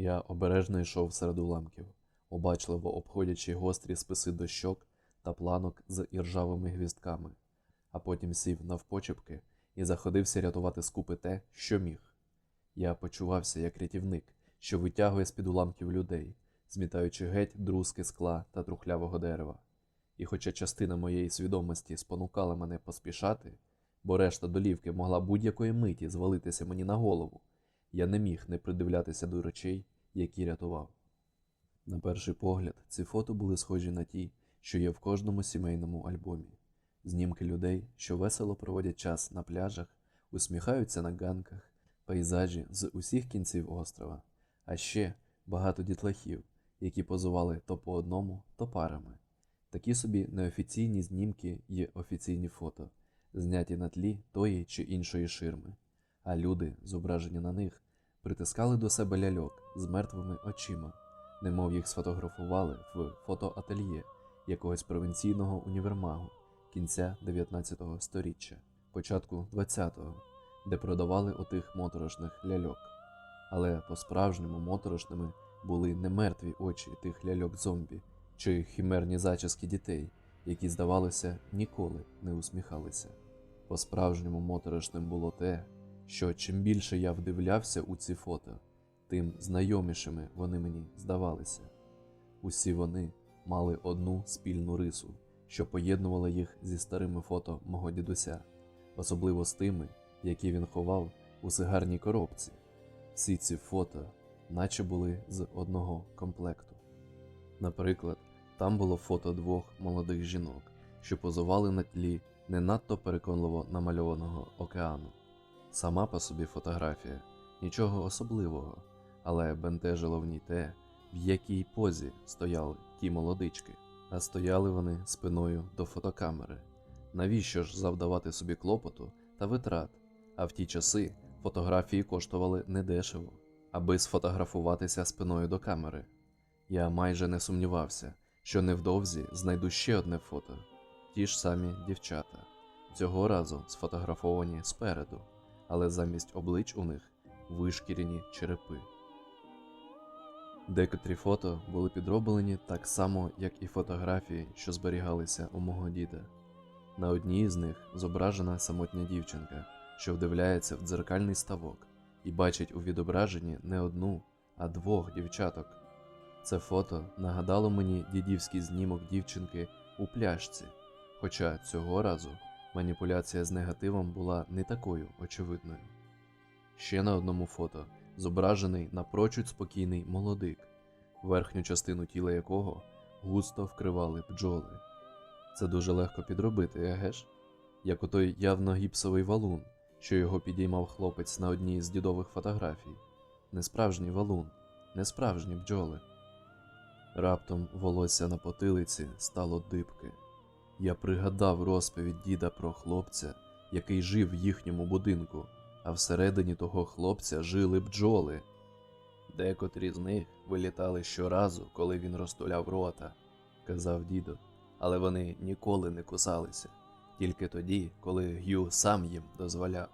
Я обережно йшов серед уламків, обачливо обходячи гострі списи дощок та планок з іржавими гвістками, а потім сів навпочепки і заходився рятувати з купи те, що міг. Я почувався як рятівник, що витягує з-під уламків людей, змітаючи геть друзки скла та трухлявого дерева. І хоча частина моєї свідомості спонукала мене поспішати, бо решта долівки могла будь-якої миті звалитися мені на голову, я не міг не придивлятися до речей, які рятував. На перший погляд, ці фото були схожі на ті, що є в кожному сімейному альбомі. Знімки людей, що весело проводять час на пляжах, усміхаються на ганках, пейзажі з усіх кінців острова, а ще багато дітлахів, які позували то по одному, то парами. Такі собі неофіційні знімки є офіційні фото, зняті на тлі тої чи іншої ширми, а люди, зображені на них, притискали до себе ляльок з мертвими очима, немов їх сфотографували в фотоательє якогось провінційного універмагу кінця 19 століття, початку 20-го, де продавали отих моторошних ляльок. Але по-справжньому моторошними були не мертві очі тих ляльок зомбі чи хімерні зачіски дітей, які, здавалося, ніколи не усміхалися. По-справжньому моторошним було те, що чим більше я вдивлявся у ці фото, тим знайомішими вони мені здавалися. Усі вони мали одну спільну рису, що поєднувала їх зі старими фото мого дідуся, особливо з тими, які він ховав у сигарній коробці. Всі ці фото, наче були з одного комплекту. Наприклад, там було фото двох молодих жінок, що позували на тлі не надто переконливо намальованого океану. Сама по собі фотографія нічого особливого, але бентежило в ній те, в якій позі стояли ті молодички, а стояли вони спиною до фотокамери. Навіщо ж завдавати собі клопоту та витрат? А в ті часи фотографії коштували недешево, аби сфотографуватися спиною до камери. Я майже не сумнівався, що невдовзі знайду ще одне фото. Ті ж самі дівчата, цього разу сфотографовані спереду, але замість облич у них вишкірені черепи. Декотрі фото були підроблені так само, як і фотографії, що зберігалися у мого діда. На одній з них зображена самотня дівчинка, що вдивляється в дзеркальний ставок і бачить у відображенні не одну, а двох дівчаток. Це фото нагадало мені дідівський знімок дівчинки у пляшці, хоча цього разу маніпуляція з негативом була не такою очевидною. Ще на одному фото зображений напрочуд спокійний молодик, верхню частину тіла якого густо вкривали бджоли. Це дуже легко підробити, еге ж? Як отой явно гіпсовий валун, що його підіймав хлопець на одній з дідових фотографій. Несправжній валун, несправжні бджоли. Раптом волосся на потилиці стало дибки. Я пригадав розповідь діда про хлопця, який жив в їхньому будинку, а всередині того хлопця жили бджоли. Декотрі з них вилітали щоразу, коли він розтуляв рота, казав дідо, але вони ніколи не кусалися, тільки тоді, коли Г'ю сам їм дозволяв.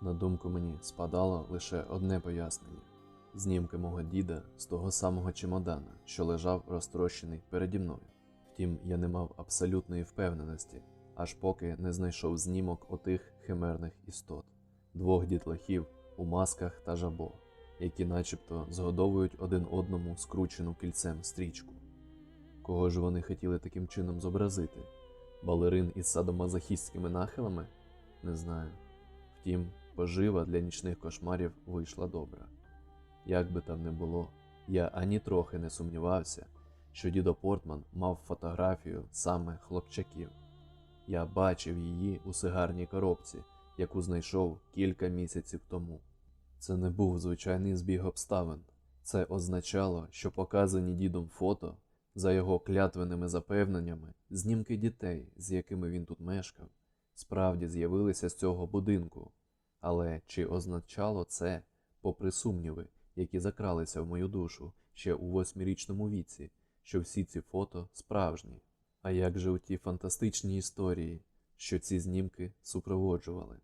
На думку мені спадало лише одне пояснення знімки мого діда з того самого чемодана, що лежав розтрощений переді мною. Втім, я не мав абсолютної впевненості, аж поки не знайшов знімок отих химерних істот, двох дітлахів у масках та жабо, які начебто згодовують один одному скручену кільцем стрічку. Кого ж вони хотіли таким чином зобразити? Балерин із садомазохістськими нахилами? Не знаю. Втім, пожива для нічних кошмарів вийшла добра. Як би там не було, я ані трохи не сумнівався, що дідо Портман мав фотографію саме хлопчаків. Я бачив її у сигарній коробці, яку знайшов кілька місяців тому. Це не був звичайний збіг обставин. Це означало, що показані дідом фото, за його клятвеними запевненнями, знімки дітей, з якими він тут мешкав, справді з'явилися з цього будинку. Але чи означало це, попри сумніви, які закралися в мою душу ще у восьмирічному віці, що всі ці фото справжні? А як же у ті фантастичні історії, що ці знімки супроводжували?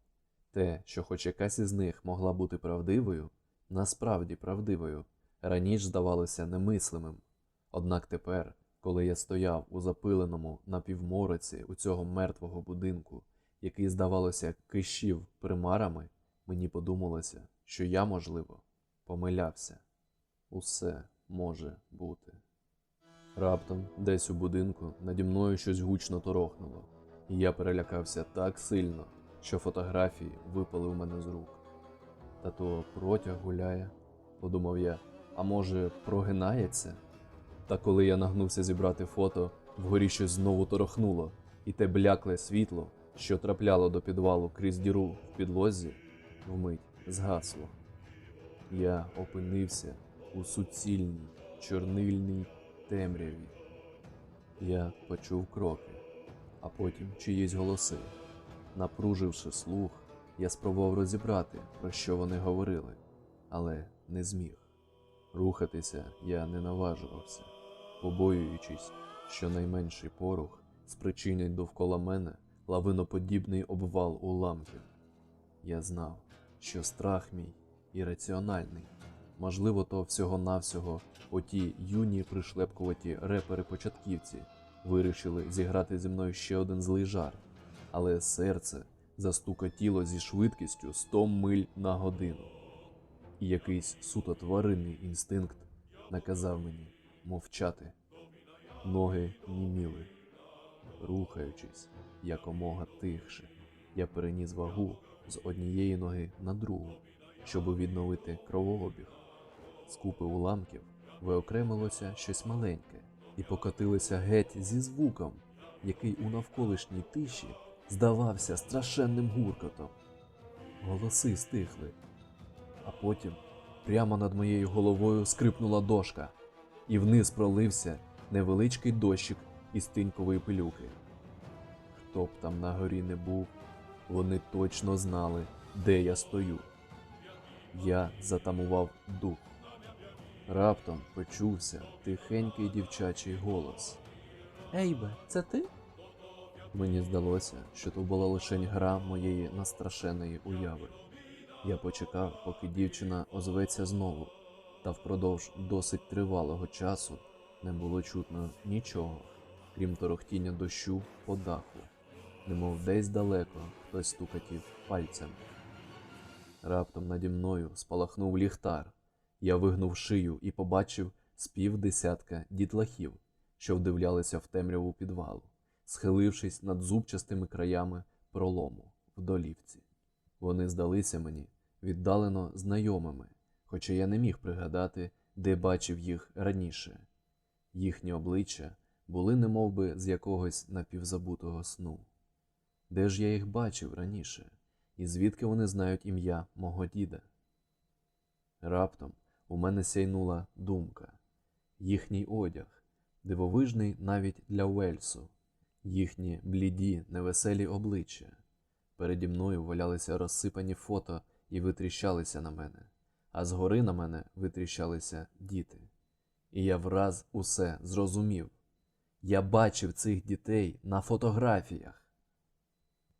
Те, що хоч якась із них могла бути правдивою, насправді правдивою, раніше здавалося немислимим. Однак тепер, коли я стояв у запиленому напівмороці у цього мертвого будинку, який, здавалося, кишів примарами, мені подумалося, що я, можливо, помилявся. Усе може бути. Раптом, десь у будинку, наді мною щось гучно торохнуло, і я перелякався так сильно, що фотографії випали у мене з рук. Та то протяг гуляє, подумав я, а може, прогинається? Та коли я нагнувся зібрати фото, вгорі щось знову торохнуло, і те блякле світло, що трапляло до підвалу крізь діру в підлозі, вмить згасло. Я опинився у суцільній чорнильній темряві. Я почув кроки, а потім чиїсь голоси. Напруживши слух, я спробував розібрати, про що вони говорили, але не зміг. Рухатися я не наважувався, побоюючись, що найменший порух спричинять довкола мене лавиноподібний обвал уламків. Я знав, що страх мій ірраціональний. Можливо, то всього-навсього оті юні пришлепкуваті репери-початківці вирішили зіграти зі мною ще один злий жарт, але серце застукотіло зі швидкістю 100 миль на годину. І якийсь суто тваринний інстинкт наказав мені мовчати. Ноги німіли. Рухаючись якомога тихше, я переніс вагу з однієї ноги на другу, щоб відновити кровообіг. З купи уламків виокремилося щось маленьке і покотилося геть зі звуком, який у навколишній тиші здавався страшенним гуркотом. Голоси стихли, а потім прямо над моєю головою скрипнула дошка, і вниз пролився невеличкий дощик із тинькової пилюки. Хто б там на горі не був, вони точно знали, де я стою. Я затамував дух. Раптом почувся тихенький дівчачий голос. Ейбе, це ти? Мені здалося, що то була лише гра моєї настрашеної уяви. Я почекав, поки дівчина озветься знову, та впродовж досить тривалого часу не було чутно нічого, крім торохтіння дощу по даху, немов десь далеко хтось стукатів пальцем. Раптом наді мною спалахнув ліхтар. Я вигнув шию і побачив з півдесятка дітлахів, що вдивлялися в темряву підвалу, схилившись над зубчастими краями пролому в долівці. Вони здалися мені віддалено знайомими, хоча я не міг пригадати, де бачив їх раніше. Їхні обличчя були немовби з якогось напівзабутого сну. Де ж я їх бачив раніше, і звідки вони знають ім'я мого діда? Раптом у мене сяйнула думка. Їхній одяг, дивовижний навіть для Уельсу, їхні бліді, невеселі обличчя. Переді мною валялися розсипані фото і витріщалися на мене, а згори на мене витріщалися діти. І я враз усе зрозумів. Я бачив цих дітей на фотографіях.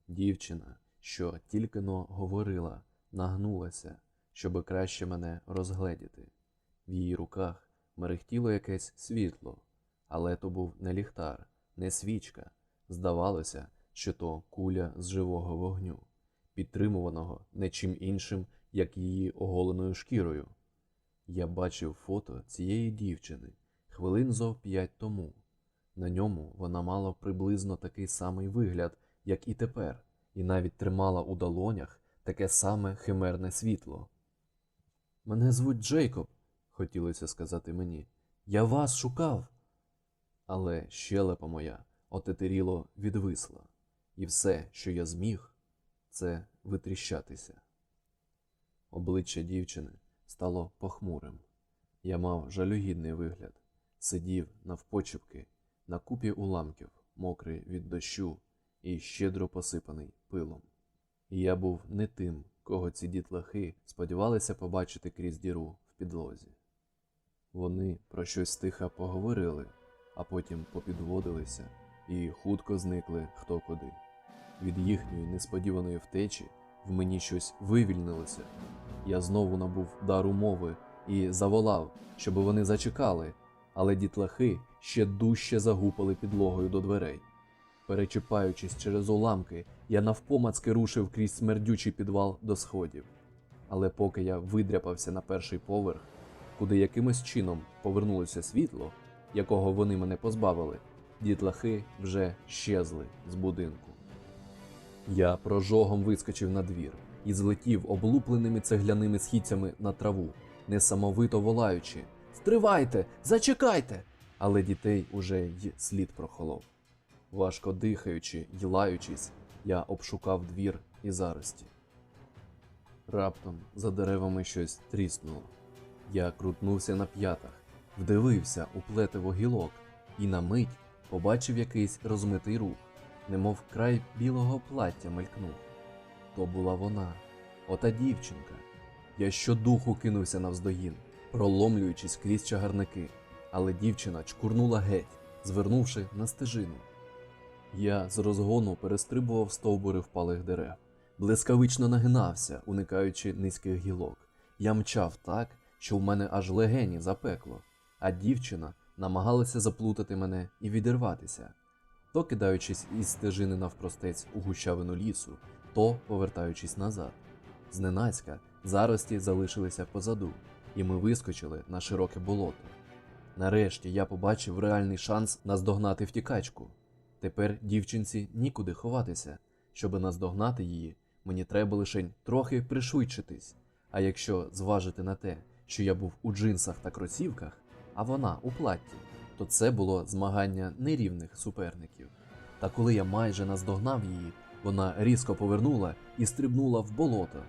Дівчина, що тільки но говорила, нагнулася, щоби краще мене розгледіти. В її руках мерехтіло якесь світло, але то був не ліхтар, не свічка. Здавалося, що то куля з живого вогню, підтримуваного не чим іншим, як її оголеною шкірою. Я бачив фото цієї дівчини хвилин зо п'ять тому. На ньому вона мала приблизно такий самий вигляд, як і тепер, і навіть тримала у долонях таке саме химерне світло. Мене звуть Джейкоб, хотілося сказати мені. Я вас шукав. Але щелепа моя отетеріло відвисла, і все, що я зміг, це витріщатися. Обличчя дівчини стало похмурим. Я мав жалюгідний вигляд, сидів навпочепки на купі уламків, мокрий від дощу і щедро посипаний пилом. І я був не тим, кого ці дітлахи сподівалися побачити крізь діру в підлозі. Вони про щось тихо поговорили, а потім попідводилися і хутко зникли хто куди. Від їхньої несподіваної втечі в мені щось вивільнилося. Я знову набув дару мови і заволав, щоб вони зачекали, але дітлахи ще дужче загупали підлогою до дверей. Перечіпаючись через уламки, я навпомацки рушив крізь смердючий підвал до сходів. Але поки я видряпався на перший поверх, куди якимось чином повернулося світло, якого вони мене позбавили, дітлахи вже щезли з будинку. Я прожогом вискочив на двір і злетів облупленими цегляними східцями на траву, несамовито волаючи Стривайте, зачекайте! Але дітей уже й слід прохолов. Важко дихаючи й лаючись, я обшукав двір і зарості. Раптом за деревами щось тріснуло. Я крутнувся на п'ятах, вдивився у плетиво гілок і на мить побачив якийсь розмитий рух, немов край білого плаття мелькнув. То була вона, ота дівчинка. Я щодуху кинувся навздогін, проломлюючись крізь чагарники, але дівчина чкурнула геть, звернувши на стежину. Я з розгону перестрибував стовбури впалих дерев, блискавично нагинався, уникаючи низьких гілок. Я мчав так, що в мене аж легені запекло, а дівчина намагалася заплутати мене і відірватися, то кидаючись із стежини навпростець у гущавину лісу, то повертаючись назад. Зненацька зарості залишилися позаду, і ми вискочили на широке болото. Нарешті я побачив реальний шанс наздогнати втікачку. Тепер дівчинці нікуди ховатися. Щоби наздогнати її, мені треба лише трохи пришвидшитись. А якщо зважити на те, що я був у джинсах та кросівках, а вона у платті, то це було змагання нерівних суперників. Та коли я майже наздогнав її, вона різко повернула і стрибнула в болото.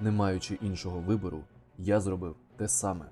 Не маючи іншого вибору, я зробив те саме.